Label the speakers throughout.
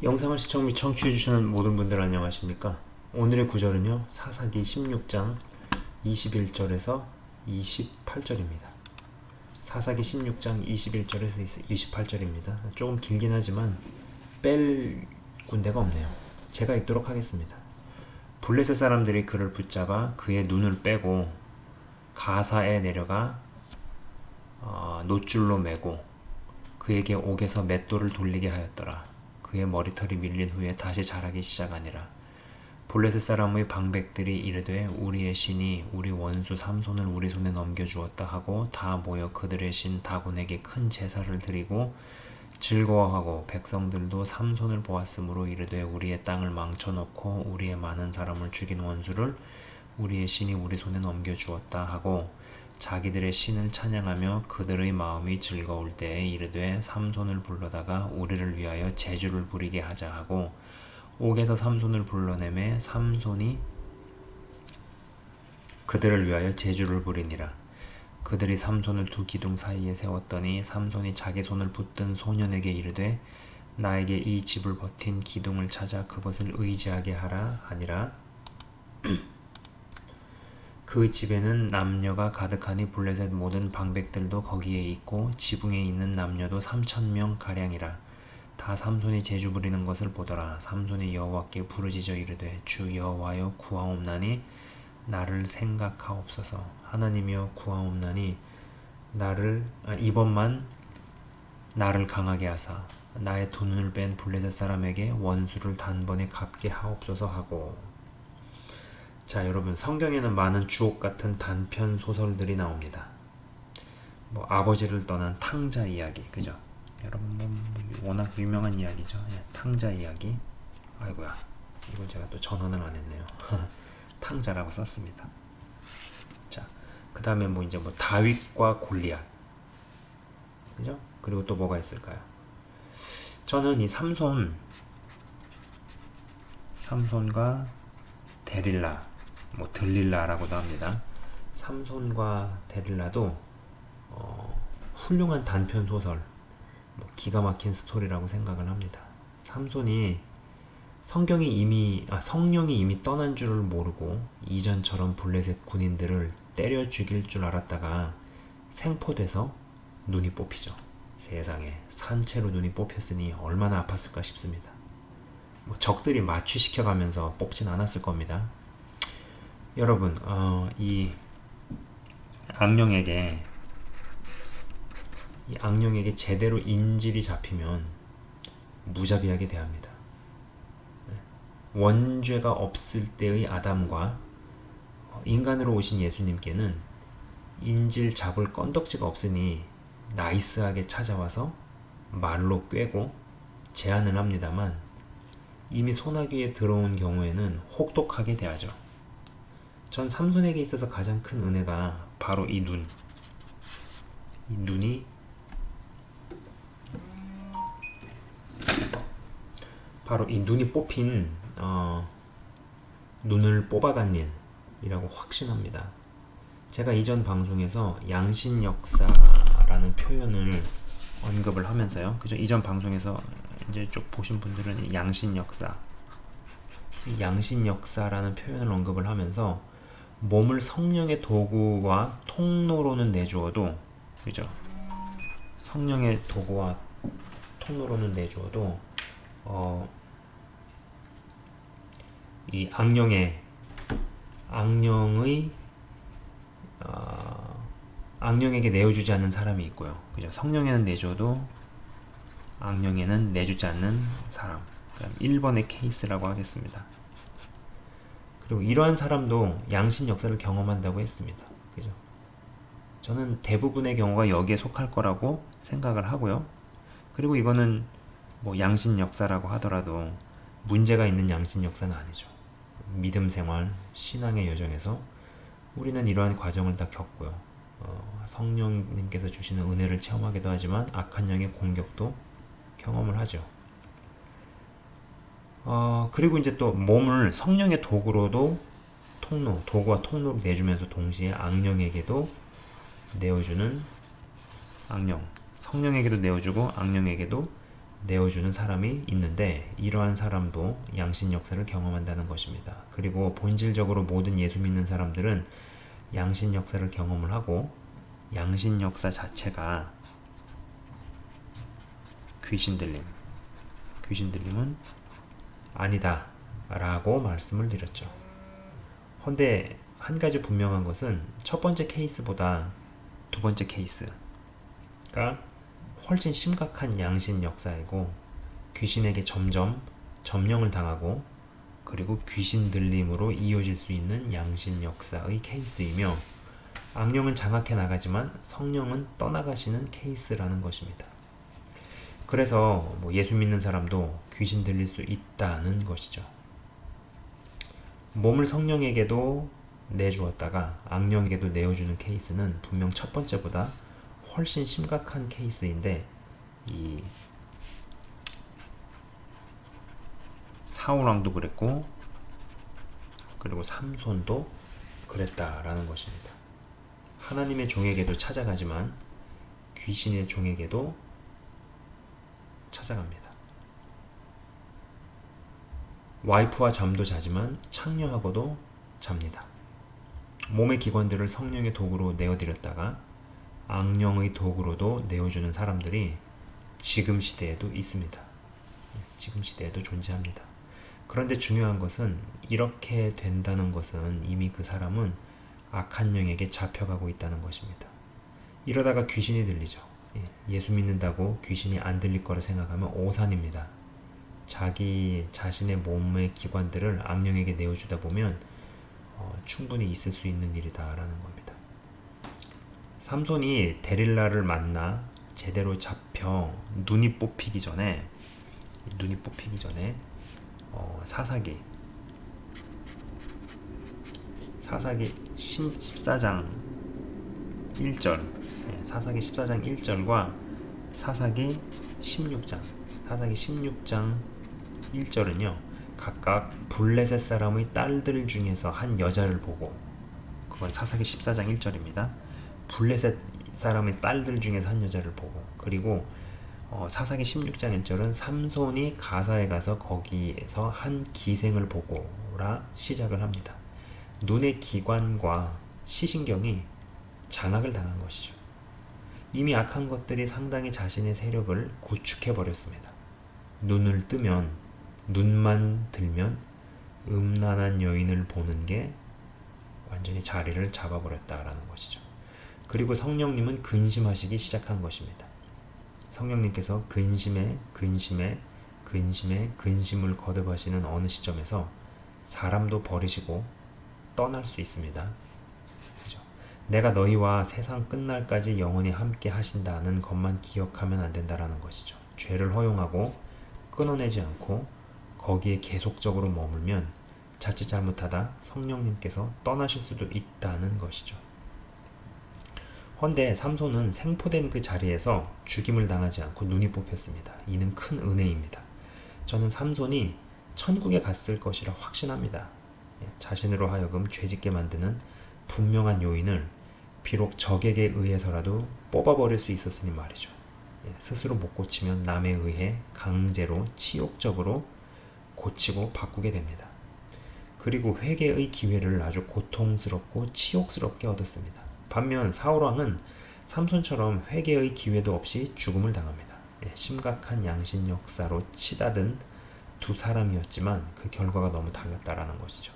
Speaker 1: 영상을 시청 및 청취해주시는 모든 분들 안녕하십니까? 오늘의 구절은요, 사사기 16장 21절에서 28절입니다. 사사기 16장 21절에서 28절입니다. 조금 길긴 하지만 뺄 군데가 없네요. 제가 읽도록 하겠습니다. 블레셋 사람들이 그를 붙잡아 그의 눈을 빼고 가사에 내려가 어, 노줄로 매고 그에게 옥에서 맷돌을 돌리게 하였더라. 그의 머리털이 밀린 후에 다시 자라기 시작하니라. 블레셋 사람의 방백들이 이르되 우리의 신이 우리 원수 삼손을 우리 손에 넘겨주었다 하고 다 모여 그들의 신 다곤에게 큰 제사를 드리고 즐거워하고 백성들도 삼손을 보았으므로 이르되 우리의 땅을 망쳐놓고 우리의 많은 사람을 죽인 원수를 우리의 신이 우리 손에 넘겨주었다 하고 자기들의 신을 찬양하며 그들의 마음이 즐거울 때에 이르되 삼손을 불러다가 우리를 위하여 제주를 부리게 하자 하고 옥에서 삼손을 불러내매 삼손이 그들을 위하여 제주를 부리니라. 그들이 삼손을 두 기둥 사이에 세웠더니 삼손이 자기 손을 붙든 소년에게 이르되 나에게 이 집을 버틴 기둥을 찾아 그것을 의지하게 하라 하니라 그 집에는 남녀가 가득하니 블레셋 모든 방백들도 거기에 있고 지붕에 있는 남녀도 삼천 명 가량이라. 다 삼손이 제주 부리는 것을 보더라. 삼손이 여호와께 부르짖어 이르되 주 여호와여 구하옵나니 나를 생각하옵소서. 하나님이여 구하옵나니 나를 아, 이번만 나를 강하게 하사. 나의 두 눈을 뺀 블레셋 사람에게 원수를 단번에 갚게 하옵소서 하고 자, 여러분 성경에는 많은 주옥 같은 단편 소설들이 나옵니다. 뭐 아버지를 떠난 탕자 이야기, 그죠? 여러분 뭐 워낙 유명한 이야기죠. 예, 탕자 이야기. 아이고야, 이걸 제가 또 전원을 안 했네요. 탕자라고 썼습니다. 자, 그 다음에 뭐 이제 뭐 다윗과 골리앗, 그죠? 그리고 또 뭐가 있을까요? 저는 이 삼손, 삼손과 데릴라 뭐 들릴라라고도 합니다. 삼손과 데릴라도 어, 훌륭한 단편 소설, 뭐 기가 막힌 스토리라고 생각을 합니다. 삼손이 성경이 이미 아, 성령이 이미 떠난 줄을 모르고 이전처럼 블레셋 군인들을 때려 죽일 줄 알았다가 생포돼서 눈이 뽑히죠. 세상에 산채로 눈이 뽑혔으니 얼마나 아팠을까 싶습니다. 뭐 적들이 마취시켜가면서 뽑진 않았을 겁니다. 여러분, 어, 이 악령에게 이 악령에게 제대로 인질이 잡히면 무자비하게 대합니다. 원죄가 없을 때의 아담과 인간으로 오신 예수님께는 인질 잡을 건덕지가 없으니 나이스하게 찾아와서 말로 꿰고 제안을 합니다만 이미 소나기에 들어온 경우에는 혹독하게 대하죠. 전 삼손에게 있어서 가장 큰 은혜가 바로 이 눈. 이 눈이 바로 이 눈이 뽑힌 어, 눈을 뽑아간 일이라고 확신합니다. 제가 이전 방송에서 양신 역사라는 표현을 언급을 하면서요. 그죠? 이전 방송에서 이제 쭉 보신 분들은 양신 역사, 양신 역사라는 표현을 언급을 하면서 몸을 성령의 도구와 통로로는 내주어도 그죠? 성령의 도구와 통로로는 내주어도 어, 이 악령의 악령의 어, 악령에게 내어주지 않는 사람이 있고요. 그죠? 성령에는 내줘도 악령에는 내주지 않는 사람. 1번의 케이스라고 하겠습니다. 그리고 이러한 사람도 양신 역사를 경험한다고 했습니다. 그죠? 저는 대부분의 경우가 여기에 속할 거라고 생각을 하고요. 그리고 이거는 뭐 양신 역사라고 하더라도 문제가 있는 양신 역사는 아니죠. 믿음 생활, 신앙의 여정에서 우리는 이러한 과정을 다 겪고요. 어, 성령님께서 주시는 은혜를 체험하기도 하지만 악한 영의 공격도 경험을 하죠. 어, 그리고 이제 또 몸을 성령의 도구로도 통로, 도구와 통로로 내주면서 동시에 악령에게도 내어주는 악령. 성령에게도 내어주고 악령에게도 내어주는 사람이 있는데 이러한 사람도 양신 역사를 경험한다는 것입니다. 그리고 본질적으로 모든 예수 믿는 사람들은 양신 역사를 경험을 하고 양신 역사 자체가 귀신 들림, 귀신 들림은 아니다 라고 말씀을 드렸죠. 헌데 한 가지 분명한 것은 첫 번째 케이스보다 두 번째 케이스가 훨씬 심각한 양신 역사이고 귀신에게 점점 점령을 당하고 그리고 귀신 들림으로 이어질 수 있는 양신 역사의 케이스이며 악령은 장악해 나가지만 성령은 떠나가시는 케이스라는 것입니다. 그래서 뭐 예수 믿는 사람도 귀신 들릴 수 있다는 것이죠. 몸을 성령에게도 내주었다가 악령에게도 내어주는 케이스는 분명 첫 번째보다 훨씬 심각한 케이스인데 이 사울왕도 그랬고 그리고 삼손도 그랬다라는 것입니다. 하나님의 종에게도 찾아가지만 귀신의 종에게도 찾아갑니다. 와이프와 잠도 자지만 창녀하고도 잡니다. 몸의 기관들을 성령의 도구로 내어드렸다가 악령의 도구로도 내어주는 사람들이 지금 시대에도 있습니다. 지금 시대에도 존재합니다. 그런데 중요한 것은 이렇게 된다는 것은 이미 그 사람은 악한 영에게 잡혀가고 있다는 것입니다. 이러다가 귀신이 들리죠. 예, 예수 믿는다고 귀신이 안 들릴 거라 생각하면 오산입니다. 자기 자신의 몸의 기관들을 악령에게 내어주다 보면 어, 충분히 있을 수 있는 일이다라는 겁니다. 삼손이 데릴라를 만나 제대로 잡혀 눈이 뽑히기 전에 눈이 뽑히기 전에 어, 사사기 사사기 14장 1절 예, 사사기 14장 1절과 사사기 16장 사사기 16장 1절은요 각각 블레셋 사람의 딸들 중에서 한 여자를 보고 그건 사사기 14장 1절입니다 블레셋 사람의 딸들 중에서 한 여자를 보고 그리고 어, 사사기 16장 1절은 삼손이 가사에 가서 거기에서 한 기생을 보고라 시작을 합니다. 눈의 기관과 시신경이 장악을 당한 것이죠. 이미 악한 것들이 상당히 자신의 세력을 구축해 버렸습니다. 눈을 뜨면 눈만 들면 음란한 여인을 보는 게 완전히 자리를 잡아버렸다라는 것이죠. 그리고 성령님은 근심하시기 시작한 것입니다. 성령님께서 근심에 근심에 근심에 근심을 거듭하시는 어느 시점에서 사람도 버리시고 떠날 수 있습니다. 그죠? 내가 너희와 세상 끝날까지 영원히 함께 하신다는 것만 기억하면 안 된다라는 것이죠. 죄를 허용하고 끊어내지 않고 거기에 계속적으로 머물면 자칫 잘못하다 성령님께서 떠나실 수도 있다는 것이죠. 헌데 삼손은 생포된 그 자리에서 죽임을 당하지 않고 눈이 뽑혔습니다. 이는 큰 은혜입니다. 저는 삼손이 천국에 갔을 것이라 확신합니다. 예, 자신으로 하여금 죄짓게 만드는 분명한 요인을 비록 적에게 의해서라도 뽑아버릴 수 있었으니 말이죠. 예, 스스로 못 고치면 남에 의해 강제로 치욕적으로 고치고 바꾸게 됩니다. 그리고 회개의 기회를 아주 고통스럽고 치욕스럽게 얻었습니다. 반면 사울왕은 삼손처럼 회개의 기회도 없이 죽음을 당합니다. 예, 심각한 양심 역사로 치닫은 두 사람이었지만 그 결과가 너무 달랐다라는 것이죠.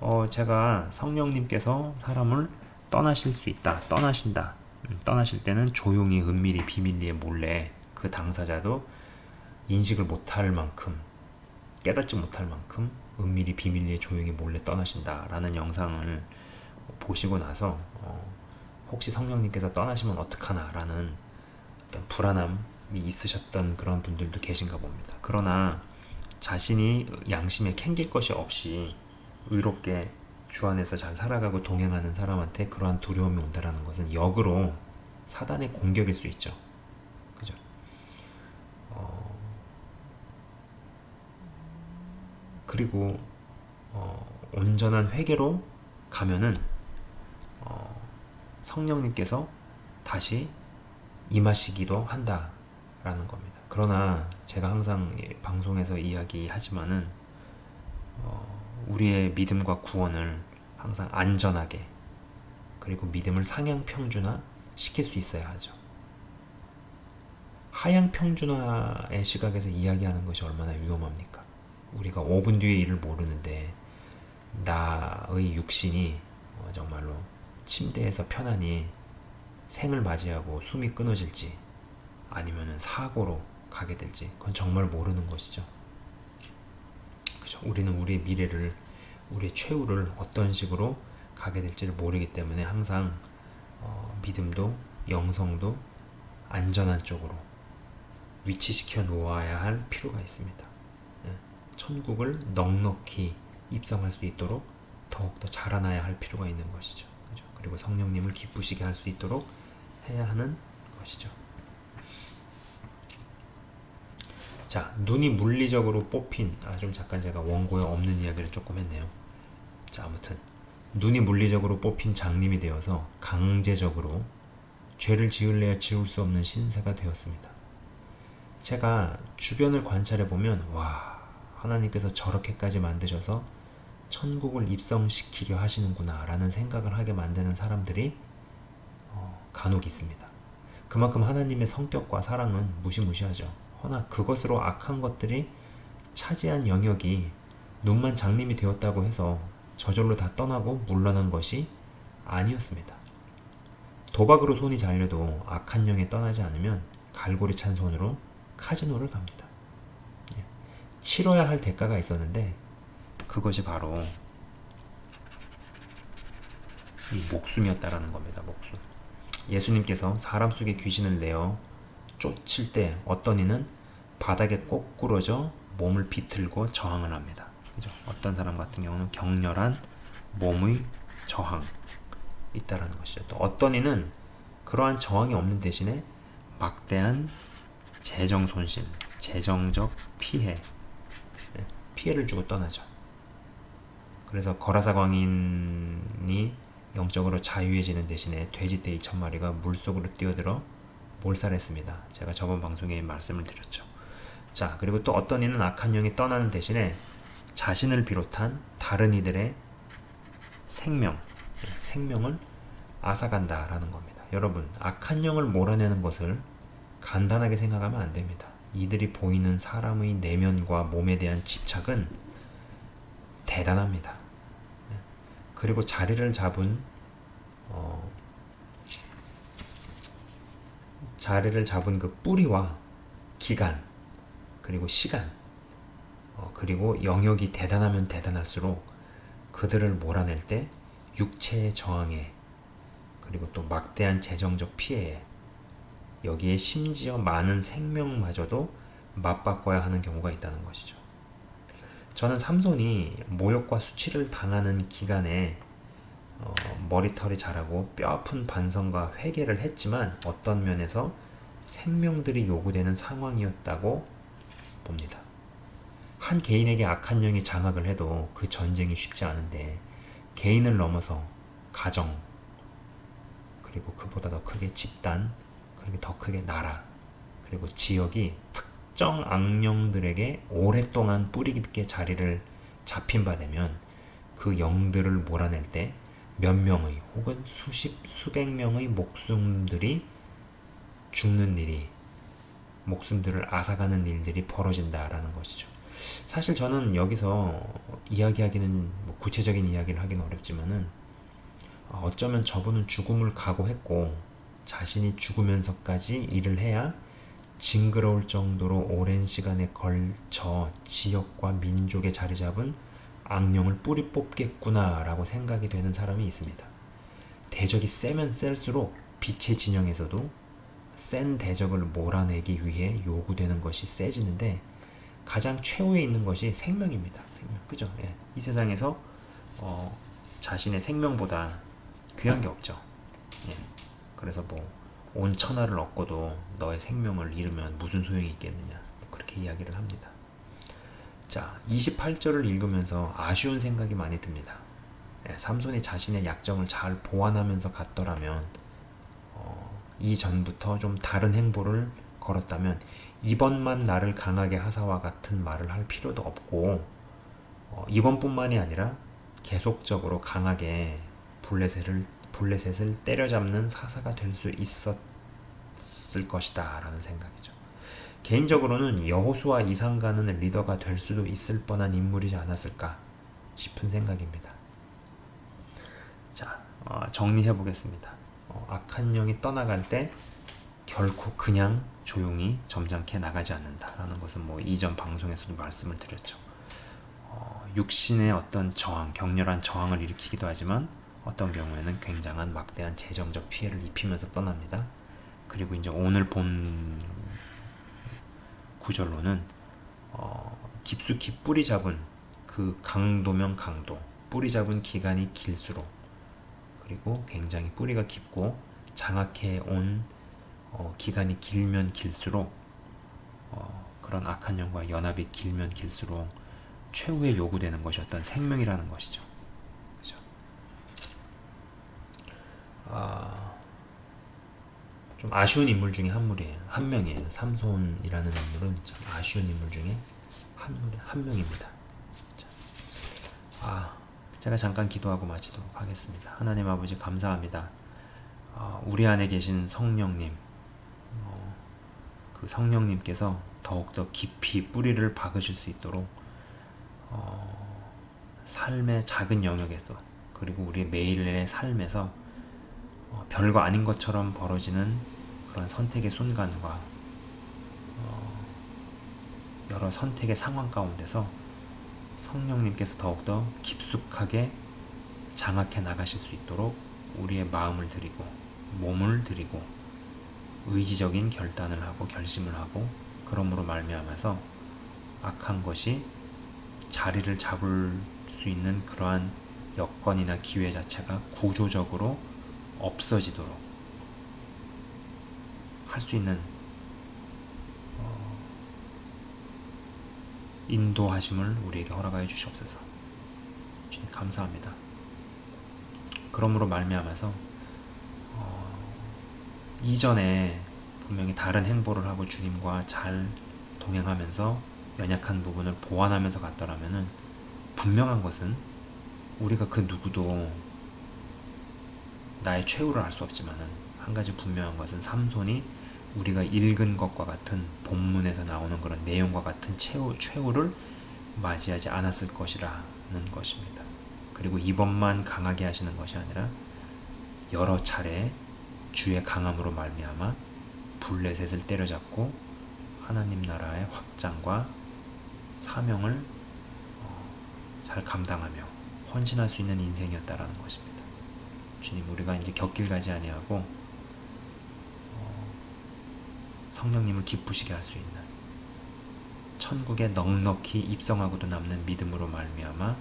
Speaker 1: 어, 제가 성령님께서 사람을 떠나실 수 있다, 떠나신다. 음, 떠나실 때는 조용히 은밀히 비밀리에 몰래 그 당사자도 인식을 못할 만큼 깨닫지 못할 만큼 은밀히 비밀리에 조용히 몰래 떠나신다라는 영상을 보시고 나서 어, 혹시 성령님께서 떠나시면 어떡하나라는 어떤 불안함이 있으셨던 그런 분들도 계신가 봅니다. 그러나 자신이 양심에 캥길 것이 없이 의롭게 주 안에서 잘 살아가고 동행하는 사람한테 그러한 두려움이 온다라는 것은 역으로 사단의 공격일 수 있죠. 그죠? 어, 그리고 어, 온전한 회개로 가면은 어, 성령님께서 다시 임하시기도 한다 라는 겁니다. 그러나 제가 항상 이 방송에서 이야기하지만은 어, 우리의 믿음과 구원을 항상 안전하게 그리고 믿음을 상향 평준화 시킬 수 있어야 하죠. 하향 평준화의 시각에서 이야기하는 것이 얼마나 위험합니까? 우리가 5분 뒤의 일을 모르는데 나의 육신이 어, 정말로 침대에서 편안히 생을 맞이하고 숨이 끊어질지 아니면은 사고로 가게 될지 그건 정말 모르는 것이죠. 우리는 우리의 미래를 우리의 최후를 어떤 식으로 가게 될지를 모르기 때문에 항상 어, 믿음도 영성도 안전한 쪽으로 위치시켜 놓아야 할 필요가 있습니다. 예. 천국을 넉넉히 입성할 수 있도록 더욱더 자라나야 할 필요가 있는 것이죠. 그죠? 그리고 성령님을 기쁘시게 할 수 있도록 해야 하는 것이죠. 자, 눈이 물리적으로 뽑힌 아 좀 잠깐 제가 원고에 없는 이야기를 조금 했네요. 자, 아무튼 눈이 물리적으로 뽑힌 장님이 되어서 강제적으로 죄를 지을래야 지울 수 없는 신세가 되었습니다. 제가 주변을 관찰해 보면 와 하나님께서 저렇게까지 만드셔서 천국을 입성시키려 하시는구나라는 생각을 하게 만드는 사람들이 어, 간혹 있습니다. 그만큼 하나님의 성격과 사랑은 무시무시하죠. 허나 그것으로 악한 것들이 차지한 영역이 눈만 장님이 되었다고 해서 저절로 다 떠나고 물러난 것이 아니었습니다. 도박으로 손이 잘려도 악한 영에 떠나지 않으면 갈고리 찬 손으로 카지노를 갑니다. 예. 치러야 할 대가가 있었는데 그것이 바로 이 목숨이었다라는 겁니다. 목숨. 예수님께서 사람 속에 귀신을 내어 쫓을 때 어떤 이는 바닥에 꼬꾸러져 몸을 비틀고 저항을 합니다. 그죠? 어떤 사람 같은 경우는 격렬한 몸의 저항 있다라는 것이죠. 또 어떤 이는 그러한 저항이 없는 대신에 막대한 재정 손실, 재정적 피해, 예, 피해를 주고 떠나죠. 그래서 거라사 광인이 영적으로 자유해지는 대신에 돼지떼 2천 마리가 물속으로 뛰어들어 몰살했습니다. 제가 저번 방송에 말씀을 드렸죠. 자, 그리고 또 어떤 이는 악한 영이 떠나는 대신에 자신을 비롯한 다른 이들의 생명, 예, 생명을 앗아간다라는 겁니다. 여러분, 악한 영을 몰아내는 것을 간단하게 생각하면 안 됩니다. 이들이 보이는 사람의 내면과 몸에 대한 집착은 대단합니다. 예. 그리고 자리를 잡은 어, 자리를 잡은 그 뿌리와 기간 그리고 시간 어, 그리고 영역이 대단하면 대단할수록 그들을 몰아낼 때 육체의 저항에 그리고 또 막대한 재정적 피해에 여기에 심지어 많은 생명마저도 맞바꿔야 하는 경우가 있다는 것이죠. 저는 삼손이 모욕과 수치를 당하는 기간에 어, 머리털이 자라고 뼈아픈 반성과 회개를 했지만 어떤 면에서 생명들이 요구되는 상황이었다고 봅니다. 한 개인에게 악한 영이 장악을 해도 그 전쟁이 쉽지 않은데 개인을 넘어서 가정 그리고 그보다 더 크게 집단 그리고 더 크게 나라 그리고 지역이 특정 악령들에게 오랫동안 뿌리 깊게 자리를 잡힌 바 되면 그 영들을 몰아낼 때 몇 명의 혹은 수십 수백 명의 목숨들이 죽는 일이 목숨들을 앗아가는 일들이 벌어진다라는 것이죠. 사실 저는 여기서 이야기하기는 뭐 구체적인 이야기를 하기는 어렵지만은 어쩌면 저분은 죽음을 각오했고 자신이 죽으면서까지 일을 해야 징그러울 정도로 오랜 시간에 걸쳐 지역과 민족에 자리 잡은 악령을 뿌리 뽑겠구나라고 생각이 되는 사람이 있습니다. 대적이 세면 셀수록 빛의 진영에서도 센 대적을 몰아내기 위해 요구되는 것이 세지는데 가장 최후에 있는 것이 생명입니다. 생명, 그죠? 예. 이 세상에서 어, 자신의 생명보다 귀한 게 없죠. 예. 그래서 뭐 온 천하를 얻고도 너의 생명을 잃으면 무슨 소용이 있겠느냐 그렇게 이야기를 합니다. 자, 28절을 읽으면서 아쉬운 생각이 많이 듭니다. 예, 삼손이 자신의 약점을 잘 보완하면서 갔더라면 어, 이전부터 좀 다른 행보를 걸었다면 이번만 나를 강하게 하사와 같은 말을 할 필요도 없고 어, 이번뿐만이 아니라 계속적으로 강하게 블레셋을 블레셋을 때려잡는 사사가 될 수 있었을 것이다라는 생각이죠. 개인적으로는 여호수아 이상가는 리더가 될 수도 있을 뻔한 인물이지 않았을까 싶은 생각입니다. 자, 어, 정리해 보겠습니다. 어, 악한 영이 떠나갈 때 결코 그냥 조용히 점잖게 나가지 않는다라는 것은 뭐 이전 방송에서도 말씀을 드렸죠. 어, 육신의 어떤 저항, 격렬한 저항을 일으키기도 하지만 어떤 경우에는 굉장한 막대한 재정적 피해를 입히면서 떠납니다. 그리고 이제 오늘 본 구절로는 어, 깊숙이 뿌리 잡은 그 강도면 강도, 뿌리 잡은 기간이 길수록 그리고 굉장히 뿌리가 깊고 장악해 온 어, 기간이 길면 길수록 어, 그런 악한 영과 연합이 길면 길수록 최후의 요구되는 것이 어떤 생명이라는 것이죠. 그죠? 아, 좀 아쉬운 인물 중에 한 물이에요. 한 명이에요. 삼손이라는 인물은 참 아쉬운 인물 중에 한, 한 명입니다. 자, 아, 제가 잠깐 기도하고 마치도록 하겠습니다. 하나님 아버지 감사합니다. 아, 우리 안에 계신 성령님, 어, 그 성령님께서 더욱더 깊이 뿌리를 박으실 수 있도록 어, 삶의 작은 영역에서 그리고 우리 매일의 삶에서 어, 별거 아닌 것처럼 벌어지는 그런 선택의 순간과 어, 여러 선택의 상황 가운데서 성령님께서 더욱더 깊숙하게 장악해 나가실 수 있도록 우리의 마음을 드리고 몸을 드리고 의지적인 결단을 하고 결심을 하고 그러므로 말미암아서 악한 것이 자리를 잡을 수 있는 그러한 여건이나 기회 자체가 구조적으로 없어지도록 할 수 있는 어, 인도하심을 우리에게 허락하여 주시옵소서. 주님 감사합니다. 그러므로 말미암아서 어, 이전에 분명히 다른 행보를 하고 주님과 잘 동행하면서 연약한 부분을 보완하면서 갔더라면은 분명한 것은 우리가 그 누구도 나의 최후를 알 수 없지만은 한 가지 분명한 것은 삼손이 우리가 읽은 것과 같은 본문에서 나오는 그런 내용과 같은 최후, 최후를 맞이하지 않았을 것이라는 것입니다. 그리고 이번만 강하게 하시는 것이 아니라 여러 차례 주의 강함으로 말미암아 블레셋을 때려잡고 하나님 나라의 확장과 사명을 어, 잘 감당하며 헌신할 수 있는 인생이었다라는 것입니다. 주님 우리가 이제 곁길 가지 아니하고 어, 성령님을 기쁘시게 할 수 있는 천국에 넉넉히 입성하고도 남는 믿음으로 말미암아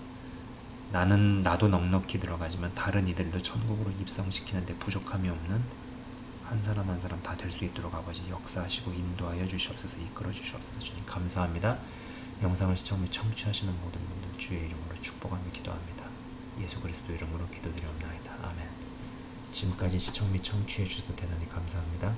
Speaker 1: 나는 나도 넉넉히 들어가지만 다른 이들도 천국으로 입성시키는데 부족함이 없는 한 사람 한 사람 다 될 수 있도록 아버지 역사하시고 인도하여 주시옵소서 이끌어 주시옵소서 주님 감사합니다. 영상을 시청 및 청취하시는 모든 분들 주의 이름으로 축복하며 기도합니다. 예수 그리스도 이름으로 기도드리옵나이다. 아멘. 지금까지 시청 및 청취해 주셔서 대단히 감사합니다.